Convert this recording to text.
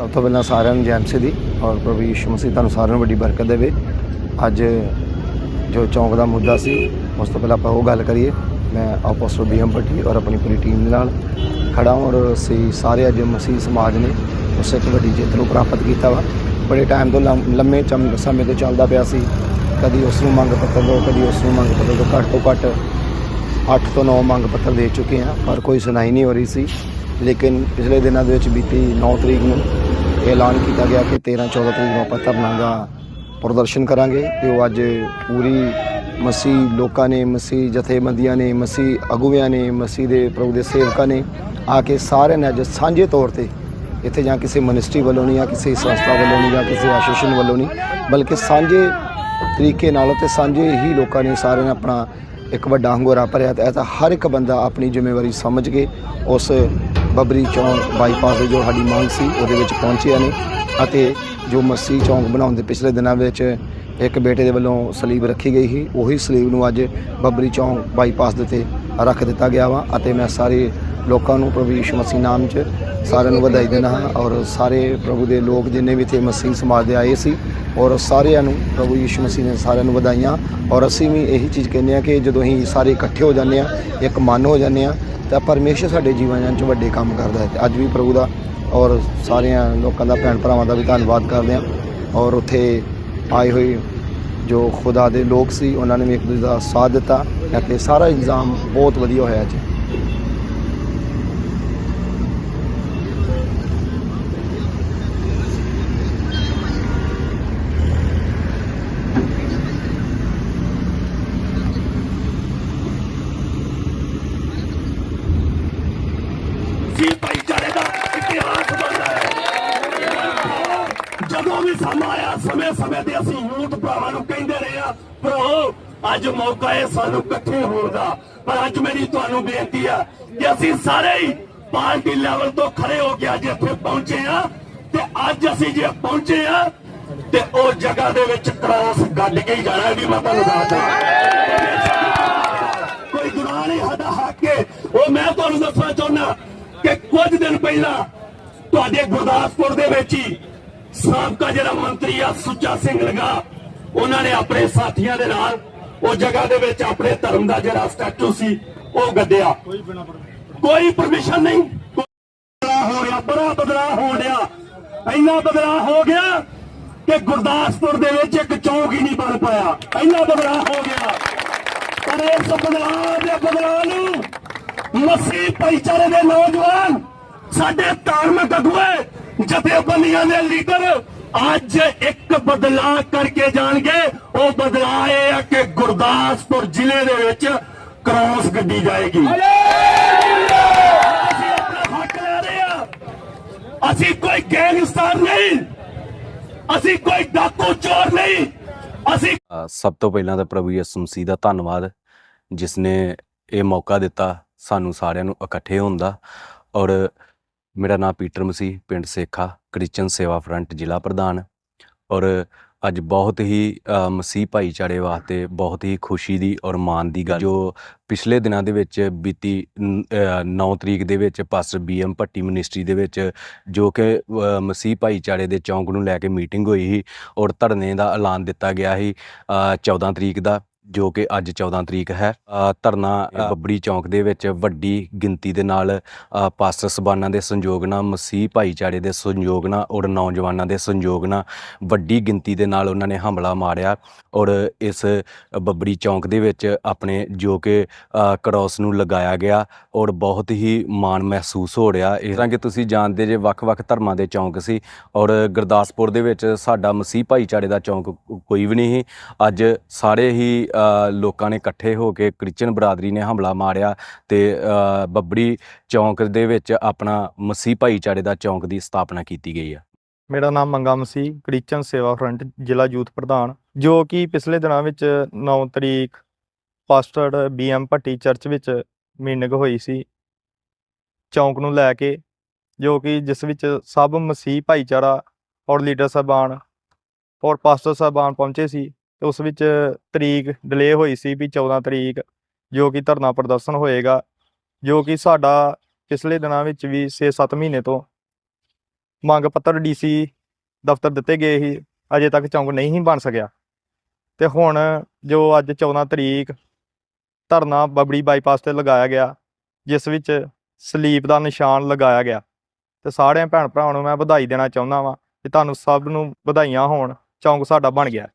ਸਭ ਤੋਂ ਪਹਿਲਾਂ ਸਾਰਿਆਂ ਨੂੰ ਜੈਨ ਦੀ ਔਰ ਪ੍ਰਭੂ ਯਿਸੂ ਮਸੀਹ ਤੁਹਾਨੂੰ ਸਾਰਿਆਂ ਨੂੰ ਵੱਡੀ ਬਰਕਤ ਦੇਵੇ। ਅੱਜ ਜੋ ਚੌਂਕ ਦਾ ਮੁੱਦਾ ਸੀ, ਉਸ ਤੋਂ ਪਹਿਲਾਂ ਆਪਾਂ ਉਹ ਗੱਲ ਕਰੀਏ। ਮੈਂ ਆਪੋਸਟਲ ਬੀਐਮ ਭੱਟੀ ਔਰ ਆਪਣੀ ਪੂਰੀ ਟੀਮ ਦੇ ਨਾਲ ਖੜਾ ਔਰ ਅਸੀਂ ਸਾਰੇ ਅੱਜ ਮਸੀਹ ਸਮਾਜ ਨੇ ਉਸ ਇੱਕ ਵੱਡੀ ਜਿੱਤ ਨੂੰ ਪ੍ਰਾਪਤ ਕੀਤਾ ਵਾ। ਬੜੇ ਟਾਈਮ ਤੋਂ ਲੰਮ- ਲੰਮੇ ਚਮ- ਸਮੇਂ ਤੋਂ ਚੱਲਦਾ ਪਿਆ ਸੀ। ਕਦੀ ਉਸ ਨੂੰ ਮੰਗ ਪੱਤਰ ਦਿਓ ਕਦੀ ਉਸ ਨੂੰ ਮੰਗ ਪੱਤਰ ਦਿਓ ਘੱਟ ਤੋਂ ਘੱਟ 8 ਤੋਂ 9 ਮੰਗ ਪੱਤਰ ਦੇ ਚੁੱਕੇ ਹਾਂ, ਪਰ ਕੋਈ ਸੁਣਾਈ ਨਹੀਂ ਹੋ ਰਹੀ ਸੀ। ਲੇਕਿਨ ਪਿਛਲੇ ਦਿਨਾਂ ਦੇ ਵਿੱਚ ਬੀਤੀ 9 ਤਰੀਕ ਨੂੰ ਐਲਾਨ ਕੀਤਾ ਗਿਆ ਕਿ 13 14 ਤਰੀਕ ਨੂੰ ਆਪਾਂ ਧਰਨਾ ਦਾ ਪ੍ਰਦਰਸ਼ਨ ਕਰਾਂਗੇ ਤੇ ਉਹ ਅੱਜ ਪੂਰੀ ਮਸੀਹ ਲੋਕਾਂ ਨੇ, ਮਸੀਹ ਜਥੇਬੰਦੀਆਂ ਨੇ, ਮਸੀਹ ਅਗੂਵਿਆਂ ਨੇ, ਮਸੀਹ ਦੇ ਪ੍ਰਭੂ ਦੇ ਸੇਵਕਾਂ ਨੇ ਆ ਕੇ ਸਾਰਿਆਂ ਨੇ ਅੱਜ ਸਾਂਝੇ ਤੌਰ ਤੇ ਇੱਥੇ ਜਾਂ ਕਿਸੇ ਮਿਨਿਸਟਰੀ ਵੱਲੋਂ ਨਹੀਂ ਜਾਂ ਕਿਸੇ ਸੰਸਥਾ ਵੱਲੋਂ ਨਹੀਂ ਜਾਂ ਕਿਸੇ ਐਸੋਸੀਏਸ਼ਨ ਵੱਲੋਂ ਨਹੀਂ, ਬਲਕਿ ਸਾਂਝੇ ਤਰੀਕੇ ਨਾਲ ਤੇ ਸਾਂਝੇ ਹੀ ਲੋਕਾਂ ਨੇ ਸਾਰਿਆਂ ਨੇ ਆਪਣਾ ਇੱਕ ਵੱਡਾ ਹੰਗੋਰਾ ਭਰਿਆ ਤੇ ਇਹ ਤਾਂ ਹਰ ਇੱਕ ਬੰਦਾ ਆਪਣੀ ਜ਼ਿੰਮੇਵਾਰੀ ਸਮਝ ਕੇ ਉਸ ਬੱਬਰੀ ਚੌਂਕ ਬਾਈਪਾਸ ਦੇ ਜੋ ਸਾਡੀ ਮੰਗ ਸੀ, ਉਹਦੇ ਵਿੱਚ ਪਹੁੰਚਿਆ ਨੇ ਅਤੇ ਜੋ ਮੱਸੀ ਚੌਂਕ ਬਣਾਉਣ ਦੇ ਪਿਛਲੇ ਦਿਨਾਂ ਵਿੱਚ ਇੱਕ ਬੇਟੇ ਦੇ ਵੱਲੋਂ ਸਲੀਬ ਰੱਖੀ ਗਈ ਸੀ, ਉਹੀ ਸਲੀਬ ਨੂੰ ਅੱਜ ਬੱਬਰੀ ਚੌਂਕ ਬਾਈਪਾਸ ਦੇ ਤੇ ਰੱਖ ਦਿੱਤਾ ਗਿਆ ਵਾ ਅਤੇ ਮੈਂ ਸਾਰੇ ਲੋਕਾਂ ਨੂੰ ਪ੍ਰਭੂ ਯੀਸ਼ੂ ਮਸੀਹ ਨਾਮ 'ਚ ਸਾਰਿਆਂ ਨੂੰ ਵਧਾਈ ਦੇਣਾ ਹਾਂ ਔਰ ਸਾਰੇ ਪ੍ਰਭੂ ਦੇ ਲੋਕ ਜਿੰਨੇ ਵੀ ਇੱਥੇ ਮਸੀਹ ਸਮਾਜ ਦੇ ਆਏ ਸੀ ਔਰ ਸਾਰਿਆਂ ਨੂੰ ਪ੍ਰਭੂ ਯੀਸ਼ੂ ਮਸੀਹ ਨੇ ਸਾਰਿਆਂ ਨੂੰ ਵਧਾਈਆਂ ਔਰ ਅਸੀਂ ਵੀ ਇਹੀ ਚੀਜ਼ ਕਹਿੰਦੇ ਆ ਕਿ ਜਦੋਂ ਅਸੀਂ ਸਾਰੇ ਇਕੱਠੇ ਹੋ ਜਾਂਦੇ ਆ ਇੱਕ ਮਨ ਹੋ ਜਾਂਦੇ ਆ ਤਾਂ ਪਰਮੇਸ਼ਰ ਸਾਡੇ ਜੀਵਨ 'ਚ ਵੱਡੇ ਕੰਮ ਕਰਦਾ ਹੈ ਤੇ ਅੱਜ ਵੀ ਪ੍ਰਭੂ ਦਾ ਔਰ ਸਾਰਿਆਂ ਲੋਕਾਂ ਦਾ, ਭੈਣ ਭਰਾਵਾਂ ਦਾ ਵੀ ਧੰਨਵਾਦ ਕਰਦੇ ਆ ਔਰ ਉੱਥੇ ਆਏ ਹੋਏ ਜੋ ਖੁਦਾ ਦੇ ਲੋਕ ਸੀ, ਉਹਨਾਂ ਨੇ ਵੀ ਇੱਕ ਦੂਜੇ ਦਾ ਸਾਥ ਦਿੱਤਾ ਅਤੇ ਸਾਰਾ ਇੰਤਜ਼ਾਮ ਬਹੁਤ ਵਧੀਆ ਹੋਇਆ ਜੀ ਸੀ ਭਾਈਚਾਰੇ ਦਾ ਇਤਿਹਾਸ ਬਣਦਾ ਹੈ ਜਦੋਂ ਵੀ ਸਮਾਂ ਆਇਆ, ਸਮੇਂ ਸਮੇਂ ਤੇ ਅਸੀਂ ਯੂਥ ਭਰਾਵਾਂ ਨੂੰ ਕਹਿੰਦੇ ਰਹੇ ਆ ਭਰਾਓ ਅੱਜ ਮੌਕਾ ਹੈ ਸਾਨੂੰ ਇਕੱਠੇ ਹੋਣ ਦਾ। ਪਰ ਅੱਜ ਮੇਰੀ ਤੁਹਾਨੂੰ ਬੇਨਤੀ ਆ ਕਿ ਅਸੀਂ ਸਾਰੇ ਹੀ ਪਾਰਟੀ ਲੈਵਲ ਤੋਂ ਖੜੇ ਹੋ ਕੇ ਅੱਜ ਇੱਥੇ ਪਹੁੰਚੇ ਆ ਤੇ ਅੱਜ ਅਸੀਂ ਜੇ ਪਹੁੰਚੇ ਆ ਤੇ ਉਹ ਜਗ੍ਹਾ ਦੇ ਵਿੱਚ ਕ੍ਰਾਸ ਗੱਡ ਕੇ ਹੀ ਜਾਣਾ ਵੀ ਮੈਂ ਤੁਹਾਨੂੰ ਦੱਸਦਾ ਕੋਈ ਗੁਨਾਹ ਨਹੀਂ ਸਾਡਾ ਹੱਕ ਹੈ। ਉਹ ਮੈਂ ਤੁਹਾਨੂੰ ਦੱਸਣਾ ਚਾਹੁੰਦਾ ਕਿ ਕੁਝ ਦਿਨ ਪਹਿਲਾਂ ਤੁਹਾਡੇ ਗੁਰਦਾਸਪੁਰ ਦੇ ਵਿੱਚ ਹੀ ਸਾਬਕਾ ਜਿਹੜਾ ਮੰਤਰੀ ਆ ਸੁੱਚਾ ਸਿੰਘ ਲਗਾ, ਉਹਨਾਂ ਨੇ ਆਪਣੇ ਸਾਥੀਆਂ ਦੇ ਨਾਲ ਉਹ ਜਗ੍ਹਾ ਦੇ ਵਿੱਚ ਆਪਣੇ ਧਰਮ ਦਾ ਜਿਹੜਾ ਸਟੈਚੂ ਸੀ, ਉਹ ਗੱਡਿਆ ਕੋਈ ਪਰਮਿਸ਼ਨ ਨਹੀਂ। ਬਦਲਾਅ ਹੋ ਰਿਹਾ, ਬੜਾ ਬਦਲਾਅ ਹੋ ਰਿਹਾ। ਇੰਨਾ ਬਦਲਾਅ ਹੋ ਗਿਆ ਕਿ ਗੁਰਦਾਸਪੁਰ ਦੇ ਵਿੱਚ ਇੱਕ ਚੌਂਕ ਹੀ ਨਹੀਂ ਬਣ ਪਾਇਆ। ਇੰਨਾ ਬਦਲਾਅ ਹੋ ਗਿਆ। ਪਰ ਇਸ ਬਦਲਾਅ ਦੇ ਬਦਲਾਅ ਨੂੰ ਮਸੀਹ ਭਾਈਚਾਰੇ ਦੇ ਨੌਜਵਾਨ, ਸਾਡੇ ਧਾਰਮਿਕ ਅਗੁਵੇ ਜਥੇਬੰਦੀਆਂ ਦੇ ਲੀਡਰ ਅੱਜ ਇੱਕ ਬਦਲਾਅ ਕਰਕੇ ਜਾਣਗੇ। ਉਹ ਬਦਲਾਅ ਇਹ ਹੈ ਕਿ ਗੁਰਦਾਸਪੁਰ ਜ਼ਿਲ੍ਹੇ ਦੇ ਵਿੱਚ ਕ੍ਰਾਸ ਗੱਡੀ ਜਾਏਗੀ। ਅਸੀਂ ਆਪਣਾ ਹੱਕ ਲੈ ਰਹੇ ਹਾਂ ਅਸੀਂ ਕੋਈ ਗੈਂਗਸਟਰ ਨਹੀਂ। ਅਸੀਂ ਕੋਈ ਡਾਕੂ ਚੋਰ ਨਹੀਂ। ਅਸੀਂ ਸਭ ਤੋਂ ਪਹਿਲਾਂ ਤਾਂ ਪ੍ਰਭੂ ਯਿਸੂ ਮਸੀਹ ਦਾ ਧੰਨਵਾਦ ਜਿਸ ਨੇ ਇਹ ਮੌਕਾ ਦਿੱਤਾ ਸਾਨੂੰ ਸਾਰਿਆਂ ਨੂੰ ਇਕੱਠੇ ਹੋਣ ਦਾ। ਔਰ ਮੇਰਾ ਨਾਮ ਪੀਟਰ ਮਸੀਹ ਪਿੰਡ ਸੇਖਾ ਕ੍ਰਿਸਚਨ ਸੇਵਾ ਫਰੰਟ ਜ਼ਿਲ੍ਹਾ ਪ੍ਰਧਾਨ। ਔਰ ਅੱਜ ਬਹੁਤ ਹੀ ਮਸੀਹ ਭਾਈਚਾਰੇ ਵਾਸਤੇ ਬਹੁਤ ਹੀ ਖੁਸ਼ੀ ਦੀ ਔਰ ਮਾਣ ਦੀ ਗੱਲ। ਜੋ ਪਿਛਲੇ ਦਿਨਾਂ ਦੇ ਵਿੱਚ ਬੀਤੀ 9 ਤਰੀਕ ਦੇ ਵਿੱਚ ਪਾਸਟਰ ਬੀਐਮ ਭੱਟੀ ਮਿਨਿਸਟਰੀ ਦੇ ਵਿੱਚ ਜੋ ਕਿ ਮਸੀਹ ਭਾਈਚਾਰੇ ਦੇ ਚੌਂਕ ਨੂੰ ਲੈ ਕੇ ਮੀਟਿੰਗ ਹੋਈ ਸੀ ਔਰ ਧਰਨੇ ਦਾ ਐਲਾਨ ਦਿੱਤਾ ਗਿਆ ਸੀ ਅ, 14 ਤਰੀਕ ਦਾ। ਜੋ ਕਿ ਅੱਜ 14 ਤਰੀਕ ਹੈ ਧਰਨਾ ਅ, ਬੱਬਰੀ ਚੌਂਕ ਦੇ ਵਿੱਚ ਵੱਡੀ ਗਿਣਤੀ ਦੇ ਨਾਲ ਪਾਸਟਰ ਸਬਾਨਾਂ ਦੇ ਸੰਯੋਗ ਨਾਲ ਮਸੀਹ ਭਾਈਚਾਰੇ ਦੇ ਸੰਯੋਗ ਨਾਲ ਔਰ ਨੌਜਵਾਨਾਂ ਦੇ ਸੰਯੋਗ ਨਾਲ ਵੱਡੀ ਗਿਣਤੀ ਦੇ ਨਾਲ ਉਹਨਾਂ ਨੇ ਹਮਲਾ ਮਾਰਿਆ ਔਰ ਇਸ ਬੱਬਰੀ ਚੌਂਕ ਦੇ ਵਿੱਚ ਆਪਣੇ ਜੋ ਕਿ ਕ੍ਰਾਸ ਨੂੰ ਲਗਾਇਆ ਗਿਆ ਔਰ ਬਹੁਤ ਹੀ ਮਾਣ ਮਹਿਸੂਸ ਹੋ ਰਿਹਾ। ਇਸ ਤਰ੍ਹਾਂ ਕਿ ਤੁਸੀਂ ਜਾਣਦੇ ਜੇ ਵੱਖ-ਵੱਖ ਧਰਮਾਂ ਦੇ ਚੌਂਕ ਸੀ ਔਰ ਗੁਰਦਾਸਪੁਰ ਦੇ ਵਿੱਚ ਸਾਡਾ ਮਸੀਹ ਭਾਈਚਾਰੇ ਦਾ ਚੌਂਕ ਕੋਈ ਵੀ ਨਹੀਂ ਸੀ। ਅੱਜ ਸਾਰੇ ਹੀ ਲੋਕਾਂ ਨੇ ਇਕੱਠੇ ਹੋ ਕੇ ਕ੍ਰਿਸਚਨ ਬਰਾਦਰੀ ਨੇ ਹਮਲਾ ਮਾਰਿਆ ਤੇ ਅ, ਬੱਬਰੀ ਚੌਂਕ ਦੇ ਵਿੱਚ ਆਪਣਾ ਮਸੀਹ ਭਾਈਚਾਰੇ ਦਾ ਚੌਂਕ ਦੀ ਸਥਾਪਨਾ ਕੀਤੀ ਗਈ ਆ। ਮੇਰਾ ਨਾਮ ਮੰਗਾ ਮਸੀਹ ਕ੍ਰਿਸਚਨ ਸੇਵਾ ਫਰੰਟ ਜ਼ਿਲ੍ਹਾ ਯੂਥ ਪ੍ਰਧਾਨ ਜੋ ਕਿ ਪਿਛਲੇ ਦਿਨਾਂ ਵਿੱਚ 9 ਤਰੀਕ ਪਾਸਟਰ ਬੀਐਮ ਭੱਟੀ ਚਰਚ ਵਿੱਚ ਮੀਟਿੰਗ ਹੋਈ ਸੀ। ਚੌਂਕ ਨੂੰ ਲੈ ਕੇ ਜੋ ਕਿ ਜਿਸ ਵਿੱਚ ਸਭ ਮਸੀਹ ਭਾਈਚਾਰਾ ਔਰ ਲੀਡਰ ਸਾਹਿਬਾਨ ਔਰ ਪਾਸਟਰ ਸਾਹਿਬਾਨ ਪਹੁੰਚੇ ਸੀ ਤੇ ਉਸ ਵਿੱਚ ਤਰੀਕ ਡਿਲੇ ਹੋਈ ਸੀ ਵੀ 14 ਤਰੀਕ, ਜੋ ਕਿ ਧਰਨਾ ਪ੍ਰਦਰਸ਼ਨ ਹੋਏਗਾ, ਜੋ ਕਿ ਸਾਡਾ ਪਿਛਲੇ ਦਿਨਾਂ ਵਿੱਚ ਵੀ 6-7 ਮਹੀਨੇ ਤੋਂ ਮੰਗ ਪੱਤਰ ਡੀਸੀ ਦਫ਼ਤਰ ਦਿੱਤੇ ਗਏ ਸੀ, ਅਜੇ ਤੱਕ ਚੌਂਕ ਨਹੀਂ ਸੀ ਬਣ ਸਕਿਆ। ਤੇ ਹੁਣ ਜੋ ਅੱਜ 14 ਤਰੀਕ ਧਰਨਾ ਬਬੜੀ ਬਾਈਪਾਸ ਤੇ ਲਗਾਇਆ ਗਿਆ, ਜਿਸ ਵਿੱਚ ਸਲੀਪ ਦਾ ਨਿਸ਼ਾਨ ਲਗਾਇਆ ਗਿਆ। ਤੇ ਸਾਰਿਆਂ ਭੈਣ ਭਰਾਵਾਂ ਨੂੰ ਮੈਂ ਵਧਾਈ ਦੇਣਾ ਚਾਹੁੰਦਾ ਵਾਂ ਕਿ ਤੁਹਾਨੂੰ ਸਭ ਨੂੰ ਵਧਾਈਆਂ ਹੋਣ, ਚੌਂਕ ਸਾਡਾ ਬਣ ਗਿਆ।